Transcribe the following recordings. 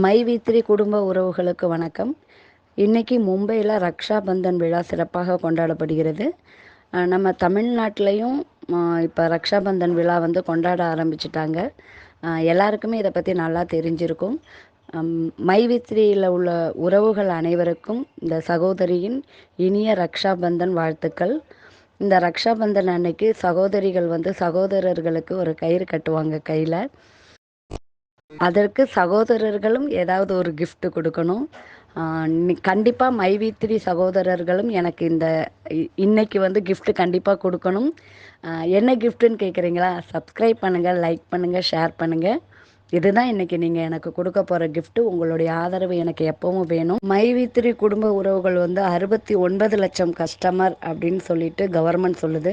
My வித்ரி குடும்ப உறவுகளுக்கு வணக்கம். இன்னைக்கு மும்பையில் ரக்ஷா பந்தன் விழா சிறப்பாக கொண்டாடப்படுகிறது. நம்ம தமிழ்நாட்டிலையும் இப்போ ரக்ஷா பந்தன் விழா வந்து கொண்டாட ஆரம்பிச்சிட்டாங்க. எல்லாருக்குமே இதை பற்றி நல்லா தெரிஞ்சிருக்கும். மை வித்ரியில் உள்ள உறவுகள் அனைவருக்கும் இந்த சகோதரியின் இனிய ரக்ஷா பந்தன் வாழ்த்துக்கள். இந்த ரக்ஷா பந்தன் அன்னைக்கு சகோதரிகள் வந்து சகோதரர்களுக்கு ஒரு கயிறு கட்டுவாங்க கையில். அதற்கு சகோதரர்களும் ஏதாவது ஒரு கிஃப்ட் கொடுக்கணும். கண்டிப்பாக நி- கண்டிப்பா சகோதரர்களும் எனக்கு இந்த இன்னைக்கு வந்து கிஃப்ட் கண்டிப்பாக கொடுக்கணும். என்ன கிஃப்ட்டுன்னு கேட்குறீங்களா சப்ஸ்கிரைப் பண்ணுங்கள் லைக் பண்ணுங்கள் ஷேர் பண்ணுங்கள் இதுதான் இன்னைக்கு நீங்க எனக்கு கொடுக்க போற கிஃப்ட்டு உங்களுடைய ஆதரவு எனக்கு எப்பவும் வேணும். மைவித்திரி குடும்ப உறவுகள் வந்து அறுபத்தி ஒன்பது லட்சம் கஸ்டமர் அப்படின்னு சொல்லிட்டு கவர்மெண்ட் சொல்லுது.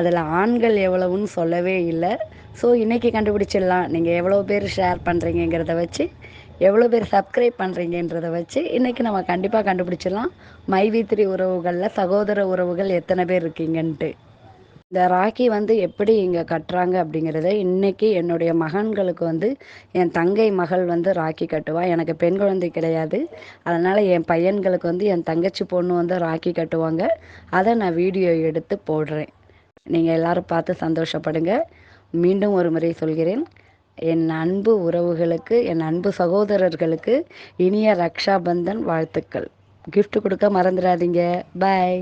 அதில் ஆண்கள் எவ்வளவுன்னு சொல்லவே இல்லை. ஸோ இன்னைக்கு கண்டுபிடிச்சிடலாம். நீங்கள் எவ்வளோ பேர் ஷேர் பண்ணுறீங்கிறத வச்சு எவ்வளோ பேர் சப்ஸ்கிரைப் பண்ணுறீங்கன்றத வச்சு இன்றைக்கி நம்ம கண்டிப்பாக கண்டுபிடிச்சிடலாம். மைவித்திரி உறவுகளில் சகோதர உறவுகள் எத்தனை பேர் இருக்கீங்கன்ட்டு. இந்த ராக்கி வந்து எப்படி இங்கே கட்டுறாங்க அப்படிங்கிறத இன்னைக்கு என்னுடைய மகன்களுக்கு வந்து என் தங்கை மகள் வந்து ராக்கி கட்டுவா. எனக்கு பெண் குழந்தை கிடையாது. அதனால் என் பையன்களுக்கு வந்து என் தங்கச்சி பொண்ணு வந்து ராக்கி கட்டுவாங்க. அதை நான் வீடியோ எடுத்து போடுறேன். நீங்கள் எல்லாரும் பார்த்து சந்தோஷப்படுங்க. மீண்டும் ஒரு முறை சொல்கிறேன். என் அன்பு உறவுகளுக்கு என் அன்பு சகோதரர்களுக்கு இனிய ரக்ஷாபந்தன் வாழ்த்துக்கள். கிஃப்ட் கொடுக்க மறந்துடாதீங்க. பாய்